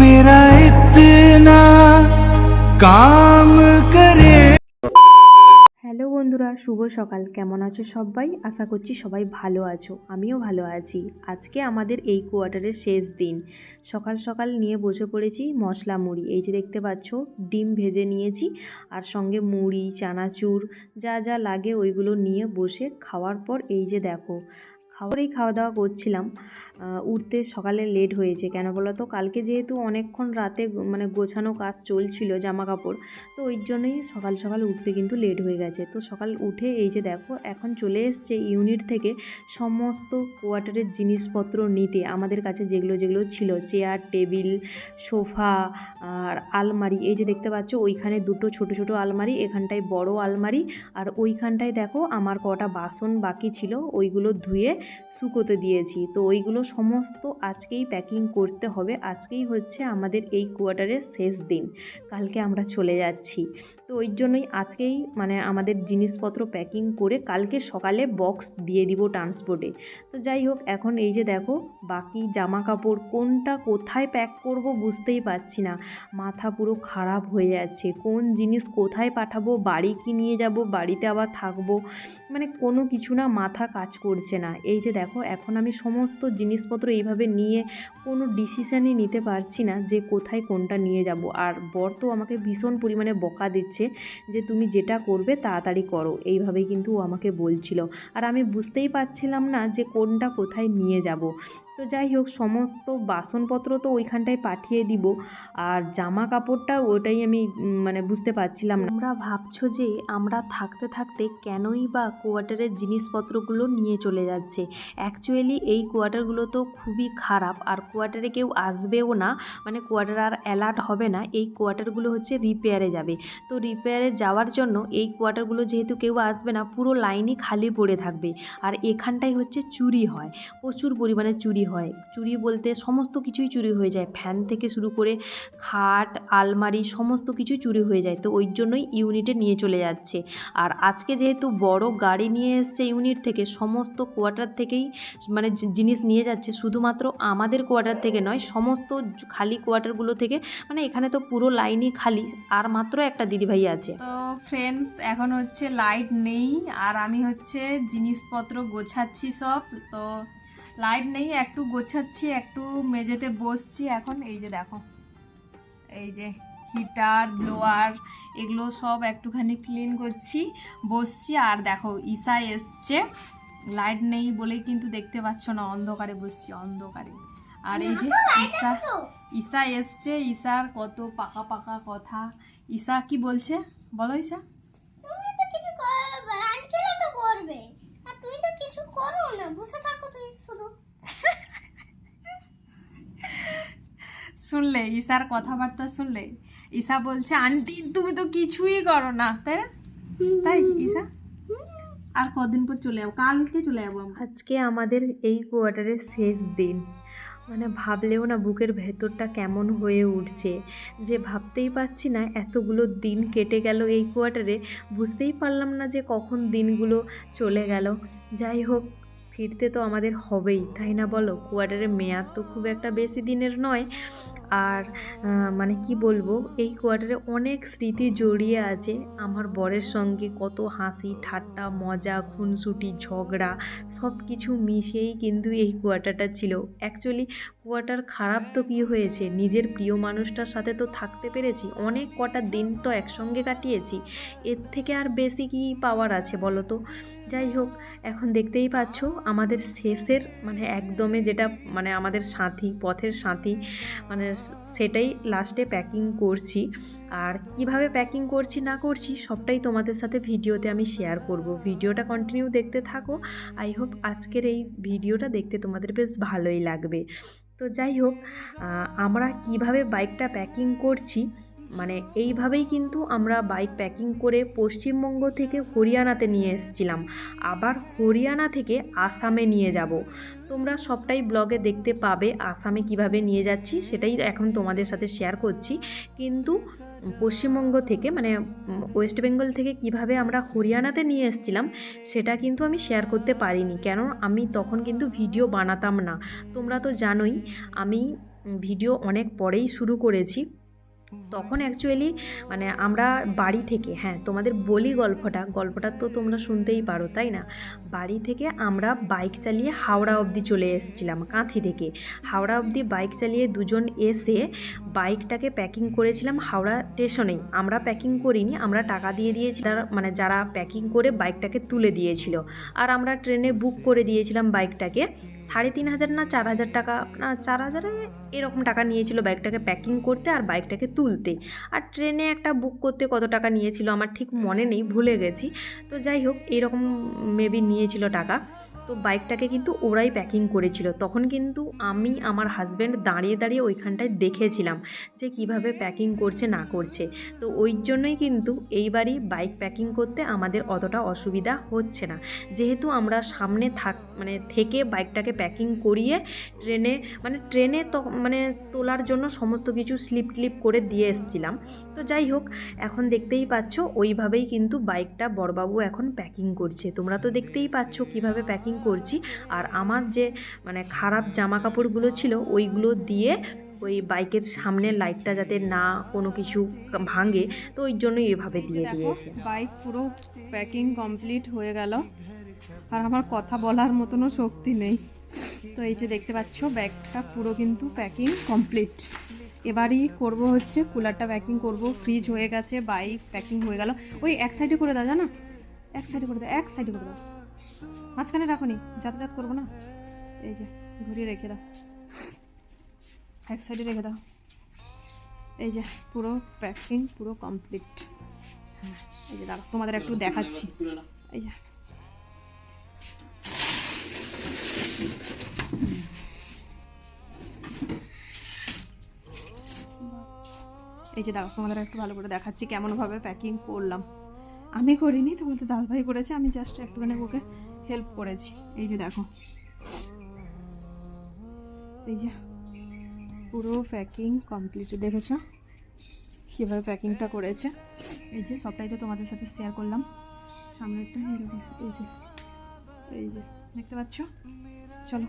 मेरा इतना কাম করে হ্যালো বন্ধুরা, শুভ সকাল। কেমন আছো সবাই? আশা করছি সবাই ভালো আছো। আমিও ভালো আছি। আজকে আমাদের এই কোয়ার্টারের শেষ দিন। সকাল সকাল নিয়ে বসে পড়েছি মশলা মুড়ি। এই যে দেখতে পাচ্ছ, ডিম ভেজে নিয়েছি আর সঙ্গে মুড়ি, চানাচুর, যা যা লাগে ওইগুলো নিয়ে বসে খাওয়ার পর এই যে দেখো খাবারেই খাওয়া দাওয়া করছিলাম উঠতে সকালে লেট হয়েছে কেন বলো তো কালকে যেহেতু অনেকক্ষণ রাতে মানে গোছানো কাজ চলছিল জামা কাপড় তো ওই জন্যই সকাল সকাল উঠতে কিন্তু লেট হয়ে গেছে। তো সকাল উঠে এই যে দেখো, এখন চলে এসছে ইউনিট থেকে সমস্ত কোয়ার্টারের জিনিসপত্র নিতে। আমাদের কাছে যেগুলো যেগুলো ছিল চেয়ার টেবিল সোফা আর আলমারি, এই যে দেখতে পাচ্ছ, ওইখানে দুটো ছোট ছোট আলমারি, এখানটায় বড় আলমারি আর ওইখানটায় দেখো, আমার কটা বাসন বাকি ছিল, ওইগুলো ধুয়ে শুকোতে দিয়েছি। তো ওইগুলো সমস্ত আজকেই প্যাকিং করতে হবে। আজকেই হচ্ছে আমাদের এই কোয়ার্টারের শেষ দিন। কালকে আমরা চলে যাচ্ছি। তো ওই জন্যই আজকেই মানে আমাদের জিনিসপত্র প্যাকিং করে কালকে সকালে বক্স দিয়ে দিব ট্রান্সপোর্টে তো যাই হোক, এখন এই যে দেখো, বাকি জামা কাপড় কোনটা কোথায় প্যাক করব বুঝতেই পারছি না। মাথা পুরো খারাপ হয়ে যাচ্ছে। কোন জিনিস কোথায় পাঠাবো, বাড়ি কি নিয়ে যাব, বাড়িতে আবার থাকব মানে কোনো কিছু না মাথা কাজ করছে না। এই যে দেখো, এখন আমি সমস্ত জিনিসপত্র এইভাবে নিয়ে কোনো ডিসিশানই নিতে পারছি না যে কোথায় কোনটা নিয়ে যাব। আর বর তো আমাকে ভীষণ পরিমাণে বকা দিচ্ছে যে তুমি যেটা করবে তাড়াতাড়ি করো। এইভাবেই কিন্তু ও আমাকে বলছিল। আর আমি বুঝতেই পারছিলাম না যে কোনটা কোথায় নিয়ে যাব। তো যাই হোক, সমস্ত বাসনপত্র তো ওইখানটায় পাঠিয়ে দিব। আর জামা কাপড়টা ওটাই আমি মানে বুঝতে পারছিলাম না। তোমরা ভাবছ যে আমরা থাকতে থাকতে কেনই বা কোয়ার্টারের জিনিসপত্রগুলো নিয়ে চলে যাচ্ছে? অ্যাকচুয়ালি এই কোয়ার্টারগুলো তো খুবই খারাপ, আর কোয়ার্টারে কেউ আসবেও না। মানে কোয়ার্টার আর অ্যালার্ট হবে না, এই কোয়ার্টারগুলো হচ্ছে রিপেয়ারে যাবে। তো রিপেয়ারে যাওয়ার জন্য এই কোয়ার্টারগুলো যেহেতু কেউ আসবে না, পুরো লাইনই খালি পড়ে থাকবে। আর এখানটাই হচ্ছে চুরি হয়, প্রচুর পরিমাণে চুরি হয়। চুরি বলতে সমস্ত কিছুই চুরি হয়ে যায়। ফ্যান থেকে শুরু করে খাট, আলমারি সমস্ত কিছু চুরি হয়ে যায়। তো ওই জন্যই ইউনিটে নিয়ে চলে যাচ্ছে। আর আজকে যেহেতু বড় গাড়ি নিয়ে এসছে ইউনিট থেকে, সমস্ত কোয়ার্টার থেকেই মানে জিনিস নিয়ে যাচ্ছে। শুধুমাত্র আমাদের কোয়ার্টার থেকে নয়, সমস্ত খালি কোয়ার্টারগুলো থেকে মানে এখানে তো পুরো লাইনই খালি। আর মাত্র একটা দিদিভাই আছে। তো ফ্রেন্ডস এখন হচ্ছে লাইট নেই। আর আমি হচ্ছে জিনিসপত্র গোছাচ্ছি সব। তো লাইট নেই একটু গোছাচ্ছি একটু মেঝেতে বসছি এখন। এই যে দেখো এই যে হিটার ব্লোয়ার এগুলো সব একটুখানি ক্লিন করছি বসছি। আর দেখো ঈশা এসছে। লাইট নেই বলেই কিন্তু দেখতে পাচ্ছ না অন্ধকারে বসছি অন্ধকারে। আর এই যে ঈশা ঈশা এসছে ঈশার কত পাকা পাকা কথা। ঈশা কি বলছে? বলো ঈশা। তুমি তো কিছু করবে আঙ্কেলও তো করবে। আর তুমি তো কিছু করো না বসে থাকো তুমি শুধু শুনলে, ঈশার কথাবার্তা শুনলে, ঈশা বলছে, আন্টি, তুমি তো কিছুই করো না। তাই না? তাই, ঈশা? আর কদিন পর চলে যাব, কালকে চলে যাব আজকে আমাদের এই কোয়ার্টারের শেষ দিন। মানে ভাবলেও না, বুকের ভেতরটা কেমন হয়ে উঠছে। যে ভাবতেই পারছি না, এতগুলো দিন কেটে গেল এই কোয়ার্টারে। বুঝতেই পারলাম না যে কখন দিনগুলো চলে গেল। যাই হোক, ফিরতে তো আমাদের হবেই, তাই না বলো? কোয়ার্টারের মেয়াদ তো খুব একটা বেশি দিনের নয়। আর মানে কি বলব, এই কোয়ার্টারে অনেক স্মৃতি জড়িয়ে আছে। আমার বরের সঙ্গে কত হাসি, ঠাট্টা, মজা, খুনসুটি, ঝগড়া সব কিছু মিশিয়েই কিন্তু এই কোয়ার্টারটা ছিল। অ্যাকচুয়ালি কোয়ার্টার খারাপ তো কী হয়েছে? নিজের প্রিয় মানুষটার সাথে তো থাকতে পেরেছি। অনেক কটা দিন তো একসঙ্গে কাটিয়েছি। এর থেকে আর বেশি কি পাওয়ার আছে বলো তো যাই হোক, এখন দেখতেই পাচ্ছ, আমাদের শেষের মানে একদমে যেটা মানে আমাদের সাথী, পথের সাথী মানে সেটাই লাস্টে প্যাকিং করছি। আর কীভাবে প্যাকিং করছি, না করছি, সবটাই তোমাদের সাথে ভিডিওতে আমি শেয়ার করব। ভিডিওটা কন্টিনিউ দেখতে থাকো। আই হোপ আজকের এই ভিডিওটা দেখতে তোমাদের বেশ ভালোই লাগবে। তো যাই হোক আমরা কীভাবে বাইকটা প্যাকিং করছি মানে এইভাবেই কিন্তু আমরা বাইক প্যাকিং করে পশ্চিমবঙ্গ থেকে হরিয়ানাতে নিয়ে এসেছিলাম। আবার হরিয়ানা থেকে আসামে নিয়ে যাব। তোমরা সবটাই ব্লগে দেখতে পাবে আসামে কীভাবে নিয়ে যাচ্ছি, সেটাই এখন তোমাদের সাথে শেয়ার করছি। কিন্তু পশ্চিমবঙ্গ থেকে মানে ওয়েস্ট বেঙ্গল থেকে কীভাবে আমরা হরিয়ানাতে নিয়ে এসেছিলাম, সেটা কিন্তু আমি শেয়ার করতে পারিনি। কেন? আমি তখন কিন্তু ভিডিও বানাতাম না। তোমরা তো জানোই, আমি ভিডিও অনেক পরেই শুরু করেছি। তখন অ্যাকচুয়ালি মানে আমরা বাড়ি থেকে হ্যাঁ তোমাদের বলি গল্পটা গল্পটা তো তোমরা শুনতেই পারো, তাই না? বাড়ি থেকে আমরা বাইক চালিয়ে হাওড়া অবধি চলে এসেছিলাম, কাঁথি থেকে। হাওড়া অবধি বাইক চালিয়ে দুজন এসে বাইকটাকে প্যাকিং করেছিলাম হাওড়া স্টেশনেই আমরা প্যাকিং করিনি, আমরা টাকা দিয়ে দিয়েছি মানে যারা প্যাকিং করে বাইকটাকে তুলে দিয়েছিল। আর আমরা ট্রেনে বুক করে দিয়েছিলাম বাইকটাকে সাড়ে তিন হাজার না চার হাজার টাকা, না চার হাজারে এরকম টাকা নিয়েছিল বাইকটাকে প্যাকিং করতে আর বাইকটাকে তুলতে। আর ট্রেনে একটা বুক করতে কত টাকা নিয়েছিল আমার ঠিক মনে নেই, ভুলে গেছি। তো যাই হোক এইরকম মেবি নিয়েছিল টাকা। তো বাইকটাকে কিন্তু ওরাই প্যাকিং করেছিল। তখন কিন্তু আমি আমার হাজব্যান্ড দাঁড়িয়ে দাঁড়িয়ে ওইখানটায় দেখেছিলাম যে কীভাবে প্যাকিং করছে, না করছে। তো ওই জন্যই কিন্তু এইবারই বাইক প্যাকিং করতে আমাদের অতটা অসুবিধা হচ্ছে না। যেহেতু আমরা সামনে থাক মানে থেকে বাইকটাকে প্যাকিং করিয়ে ট্রেনে মানে ট্রেনে তো মানে তোলার জন্য সমস্ত কিছু স্লিপ ক্লিপ করে দিয়ে এসছিলাম। তো যাই হোক এখন দেখতেই পাচ্ছ ওইভাবেই কিন্তু বাইকটা বড়বাবু এখন প্যাকিং করছে। তোমরা তো দেখতেই পাচ্ছ কীভাবে প্যাকিং করছি। আর আমার যে মানে খারাপ জামা কাপড়গুলো ছিল ওইগুলো দিয়ে ওই বাইকের সামনের লাইটটা যাতে না কোনো কিছু ভাঙে তো ওই জন্যই এভাবে দিয়ে দিয়েছে। বাইক পুরো প্যাকিং কমপ্লিট হয়ে গেল। আর আমার কথা বলার মতনও শক্তি নেই। তো এই যে দেখতে পাচ্ছ ব্যাগটা পুরো কিন্তু প্যাকিং কমপ্লিট এবারই করব হচ্ছে কুলারটা প্যাকিং করব। ফ্রিজ হয়ে গেছে বাইক প্যাকিং হয়ে গেল। ওই এক সাইডে করে দাও, জানো? এক সাইডে করে দাও, এক সাইডে করে দাও। মাঝখানে রাখো নি, যাতায়াত করব না? এই যে, ঘুরিয়ে রেখে দাও। এক সাইডে রেখে দাও। এই যে, পুরো প্যাকিং পুরো কমপ্লিট হ্যাঁ এই যে দাঁড়া তোমাদের একটু দেখাচ্ছি। এই যে। এই যে দাও, তোমাদের একটু ভালো করে দেখাচ্ছি কেমনভাবে প্যাকিং করলাম। আমি করিনি, তোমাদের দাদা ভাই করেছে, আমি জাস্ট একটুখানি ওকে হেল্প করেছি। এই যে দেখো। এই যে পুরো প্যাকিং কমপ্লিট দেখেছ? কীভাবে প্যাকিংটা করেছে? এই যে সবটাই তো তোমাদের সাথে শেয়ার করলাম। সামনেরটা এইরকম এই যে এই যে, দেখতে পাচ্ছ? চলো।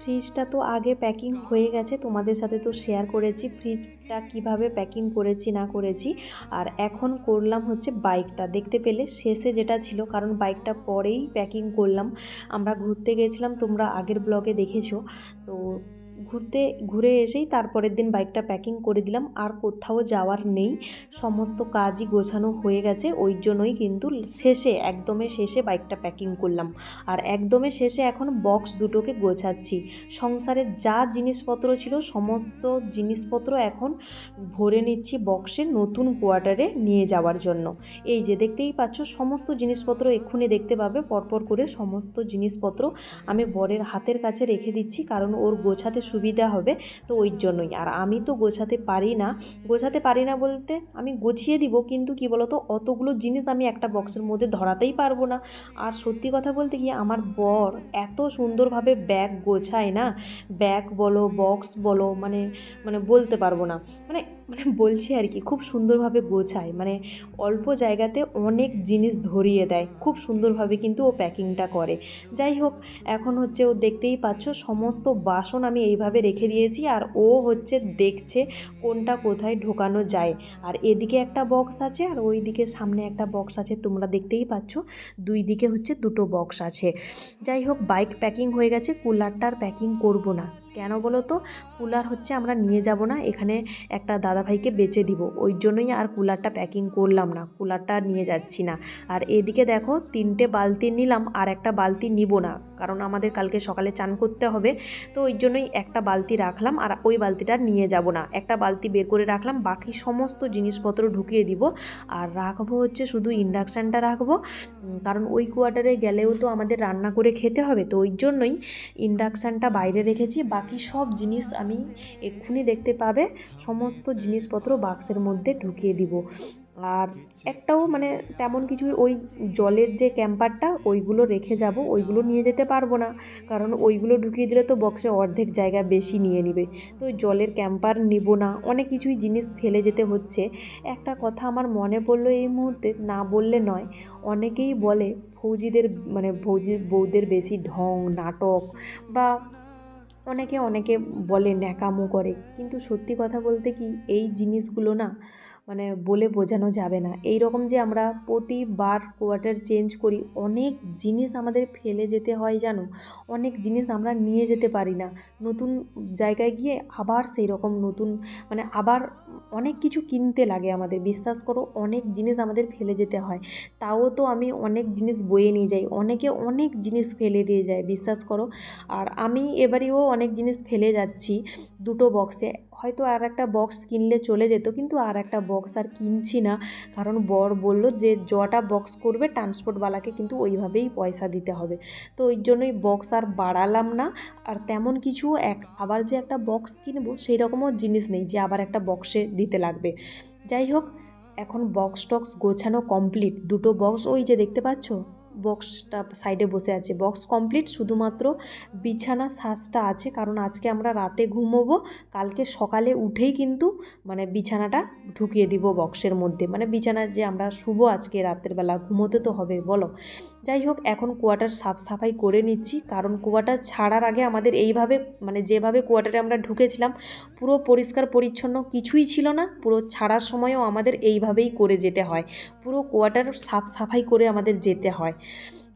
ফ্রিজটা তো আগে প্যাকিং হয়ে গেছে, তোমাদের সাথে তো শেয়ার করেছি। ফ্রিজটা কীভাবে প্যাকিং করেছি, না করেছি, আর এখন করলাম হচ্ছে বাইকটা দেখতে পেলে শেষে যেটা ছিল, কারণ বাইকটা পরেই প্যাকিং করলাম। আমরা ঘুরতে গেছিলাম, তোমরা আগের ব্লগে দেখেছ। তো ঘুরতে, ঘুরে এসেই তারপরের দিন বাইকটা প্যাকিং করে দিলাম। আর কোথাও যাওয়ার নেই। সমস্ত কাজই গোছানো হয়ে গেছে। ওই জন্যই কিন্তু শেষে, একদমে শেষে বাইকটা প্যাকিং করলাম। আর একদমে শেষে এখন বক্স দুটোকে গোছাচ্ছি। সংসারের যা জিনিসপত্র ছিল, সমস্ত জিনিসপত্র এখন ভরে নিচ্ছি বক্সে নতুন কোয়ার্টারে নিয়ে যাওয়ার জন্য। এই যে দেখতেই পাচ্ছ, সমস্ত জিনিসপত্র এক্ষুনি দেখতে পাবে। পরপর করে সমস্ত জিনিসপত্র আমি বরের হাতের কাছে রেখে দিচ্ছি। কারণ ওর গোছাতে সুবিধা হবে, তো ওই জন্যই। আর আমি তো গোছাতে পারি না। গোছাতে পারি না বলতে আমি গুছিয়ে দিব, কিন্তু কি বলতো, অতগুলো জিনিস আমি একটা বক্সের মধ্যে ধরাতেই পারব না। আর সত্যি কথা বলতে কি আমার বর এত সুন্দরভাবে ব্যাগ গোছায় না, ব্যাগ বলো, বক্স বলো মানে মানে বলতে পারব না। মানে মানে বলছি আর কি, খুব সুন্দরভাবে গোছায় মানে অল্প জায়গাতে অনেক জিনিস ধরিয়ে দেয়, খুব সুন্দরভাবে কিন্তু ও প্যাকিংটা করে। যাই হোক, এখন হচ্ছে ও দেখতেই পাচ্ছ, সমস্ত বাসন আমি এইভাবে রেখে দিয়েছি আর ও হচ্ছে দেখছে কোনটা কোথায় ঢোকানো যায়। আর এদিকে একটা বক্স আছে আর ওই দিকে সামনে একটা বক্স আছে, তোমরা দেখতেই পাচ্ছ, দুই দিকে হচ্ছে দুটো বক্স আছে। যাই হোক, বাইক প্যাকিং হয়ে গেছে, কুলারটার প্যাকিং করব না। কেন বলো তো? কুলার হচ্ছে আমরা নিয়ে যাব না, এখানে একটা দাদাভাইকে বেচে দিব। ওই জন্যই আর কুলারটা প্যাকিং করলাম না, কুলারটা নিয়ে যাচ্ছি না। আর এদিকে দেখো, তিনটে বালতি নিলাম, আর একটা বালতি নিব না। কারণ আমাদের কালকে সকালে চান করতে হবে। তো ওই জন্যই একটা বালতি রাখলাম আর ওই বালতিটা নিয়ে যাব না। একটা বালতি বের করে রাখলাম, বাকি সমস্ত জিনিসপত্র ঢুকিয়ে দিব। আর রাখব হচ্ছে শুধু ইন্ডাকশানটা রাখব। কারণ ওই কোয়ার্টারে গেলেও তো আমাদের রান্না করে খেতে হবে। তো ওই জন্যই ইন্ডাকশানটা বাইরে রেখেছি। বাকি সব জিনিস আমি এক্ষুনি দেখতে পাবে। সমস্ত জিনিসপত্র বাক্সের মধ্যে ঢুকিয়ে দিব। আর একটাও মানে তেমন কিছু ওই জলের যে ক্যাম্পারটা ওইগুলো রেখে যাব ওইগুলো নিয়ে যেতে পারব না। কারণ ওইগুলো ঢুকিয়ে দিলে তো বক্সে অর্ধেক জায়গা বেশি নিয়ে নেবে। তো জলের ক্যাম্পার নিব না। অনেক কিছুই জিনিস ফেলে যেতে হচ্ছে। একটা কথা আমার মনে পড়ল এই মুহূর্তে না বললে নয়। অনেকেই বলে ফৌজিদের মানে ফৌজির বউদের বেশি ঢং নাটক বা অনেকে অনেকে বলে ন্যাকামো করে। কিন্তু সত্যি কথা বলতে কি এই জিনিসগুলো না মানে বলে বোঝানো যাবে না। এই রকম যে আমরা প্রতিবার কোয়ার্টার চেঞ্জ করি, অনেক জিনিস আমাদের ফেলে যেতে হয় জানো? অনেক জিনিস আমরা নিয়ে যেতে পারি না। নতুন জায়গায় গিয়ে আবার সেই রকম নতুন মানে আবার অনেক কিছু কিনতে লাগে আমাদের। বিশ্বাস করো, অনেক জিনিস আমাদের ফেলে যেতে হয়। তাও তো আমি অনেক জিনিস বয়ে নিয়ে যাই। অনেকে অনেক জিনিস ফেলে দিয়ে যায়, বিশ্বাস করো। আর আমি এবারেও অনেক জিনিস ফেলে যাচ্ছি দুটো বক্সে হয়তো আর একটা বক্স কিনলে চলে যেত, কিন্তু আর একটা বক্স আর কিনছি না। কারণ বর বলল যে জটা বক্স করবে ট্রান্সপোর্টওয়ালাকে কিন্তু ওইভাবেই পয়সা দিতে হবে। তো ওই জন্যই বক্স আর বাড়ালাম না। আর তেমন কিছু এক, আবার যে একটা বক্স কিনবো সেই রকমও জিনিস নেই যে, আবার একটা বক্সে দিতে লাগবে। যাই হোক, এখন বক্স টক্স গোছানো কমপ্লিট দুটো বক্স ওই যে দেখতে পাচ্ছ? বক্সটা সাইডে বসে আছে। বক্স কমপ্লিট শুধুমাত্র বিছানা সাজটা আছে, কারণ আজকে আমরা রাতে ঘুমোবো। কালকে সকালে উঠেই কিন্তু মানে বিছানাটা ঢুকিয়ে দিব বক্সের মধ্যে। মানে বিছানা যে আমরা শুভ আজকে রাতের বেলা, ঘুমোতে তো হবে বলো। যাই হোক এখন কোয়াটার সাফ সাফাই করে নিচ্ছি। কারণ কোয়াটার ছাড়ার আগে আমাদের এইভাবে মানে যেভাবে কোয়াটারে আমরা ঢুকেছিলাম, পুরো পরিষ্কার পরিচ্ছন্ন কিছুই ছিল না। পুরো ছাড়ার সময়ও আমাদের এইভাবেই করে যেতে হয়। পুরো কোয়াটার সাফ সাফাই করে আমাদের যেতে হয়।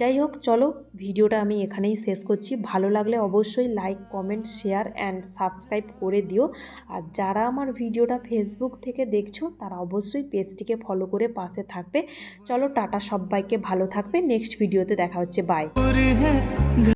যাই হোক, চলো ভিডিওটা আমি এখানেই শেষ করছি। ভালো লাগলে অবশ্যই like comment share and subscribe করে দিও। আর যারা আমার ভিডিওটা ফেসবুক থেকে দেখছ, তারা অবশ্যই পেজটিকে ফলো করে পাশে থাকবে। চলো টাটা সবাইকে, ভালো থাকবে। নেক্সট ভিডিওতে দেখা হচ্ছে। বাই